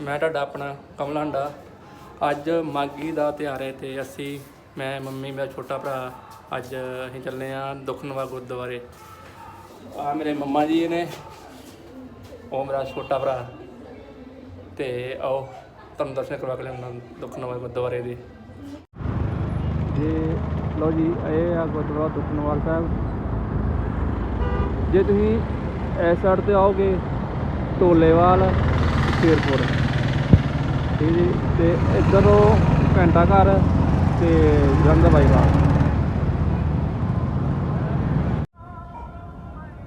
ਮੈਂ ਤੁਹਾਡਾ ਆਪਣਾ ਕਮਲ ਕਮਲਾਂਡਾ ਅੱਜ ਮਾਗੀ ਦਾ ਤਿਉਹਾਰ ਹੈ ਤੇ ਅਸੀਂ, ਮੈਂ, ਮੰਮੀ, ਮੇਰਾ ਛੋਟਾ ਭਰਾ ਅੱਜ ਅਸੀਂ ਚੱਲੇ ਆ ਦੁਖਨਵਾ ਗੁਰਦੁਆਰੇ। ਆ ਮੇਰੇ ਮੰਮਾ ਜੀ ਨੇ, ਉਹ ਮੇਰਾ ਛੋਟਾ ਭਰਾ ਤੇ ਆਓ ਤੁਹਾਨੂੰ ਦਰਸ਼ਨ ਕਰਵਾ ਕੇ ਲਿਆਉਣਾ ਦੁਖਨਵਾ ਗੁਰਦੁਆਰੇ ਦੇ। ਜੀ ਲੋ ਜੀ, ਇਹ ਆ ਗੁਰਦੁਆਰਾ ਦੁਖਨਵਾਰ ਸਾਹਿਬ। ਜੇ ਤੁਸੀਂ ਇਸ ਸਾਈਡ ਤੇ ਆਓਗੇ, ਢੋਲੇਵਾਲ, ਸ਼ੇਰਪੁਰ। ਠੀਕ ਜੀ ਤੇ ਇੱਧਰੋਂ ਘੰਟਾ ਘਰ ਤੇ ਜੰਗ ਬਾਈਪਾਸ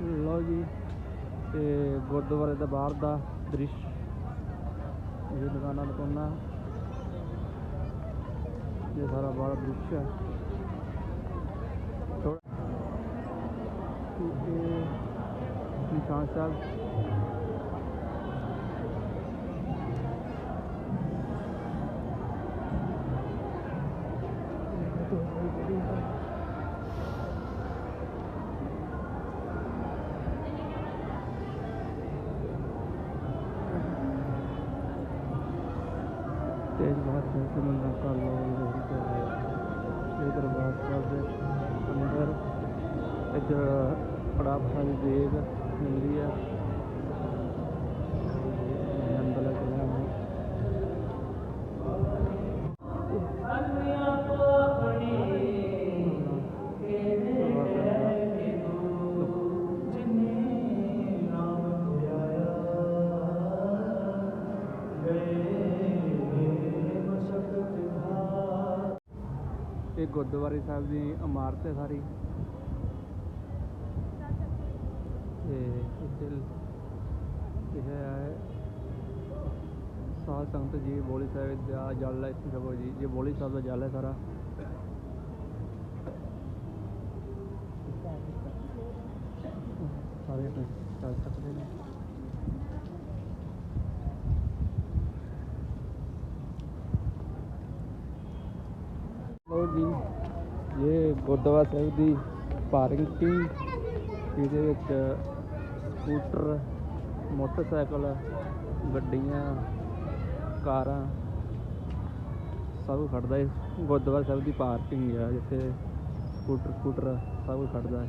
ਲਓ ਜੀ, ਤੇ ਗੁਰਦੁਆਰੇ ਦਾ ਬਾਹਰ ਦਾ ਦ੍ਰਿਸ਼, ਇਹ ਦੁਕਾਨਾਂ ਦੁਕਾਨਾਂ ਇਹ ਸਾਰਾ ਬਾਹਰ ਦ੍ਰਿਸ਼ ਹੈ। ਨਿਸ਼ਾਨ ਸਾਹਿਬ ਤੇਜ ਬਾਤ ਹੈ ਕਿ ਮੰਨਾ ਕਰ ਲੋ ਇਹ ਕਰ ਰਿਹਾ ਇਹ ਦਰਬਾਰ ਸਾਹਿਬ ਦੇ ਅੰਦਰ ਇੱਧਰ ਇਹ ਗੁਰਦੁਆਰੇ ਸਾਹਿਬ ਦੀ ਇਮਾਰਤ ਹੈ ਸਾਰੀ। ਤੇ ਇੱਥੇ ਲਿਖਿਆ ਹੈ ਸਾਧ ਸੰਗਤ ਜੀ, ਬੋਲੀ ਸਾਹਿਬ ਦਾ ਜਲ ਹੈ ਇੱਥੇ ਸਭੋ ਜੀ। ਇਹ ਬੋਲੀ ਸਾਹਿਬ ਦਾ ਜਲ ਹੈ ਸਾਰਾ। ਸਾਰੇ ਚੱਲ ਸਕਦੇ ਨੇ ਲੋ ਜੀ। ਇਹ ਗੁਰਦੁਆਰਾ ਸਾਹਿਬ ਦੀ ਪਾਰਕਿੰਗ ਇਹਦੇ ਵਿੱਚ ਸਕੂਟਰ, ਮੋਟਰਸਾਈਕਲ, ਗੱਡੀਆਂ, ਕਾਰਾਂ ਸਭ ਕੁਛ ਖੜਦਾ ਹੈ। ਗੁਰਦੁਆਰਾ ਸਾਹਿਬ ਦੀ ਪਾਰਕਿੰਗ ਆ ਜਿੱਥੇ ਸਕੂਟਰ ਸਕੂਟਰ ਸਭ ਕੁਛ ਖੜਦਾ ਹੈ।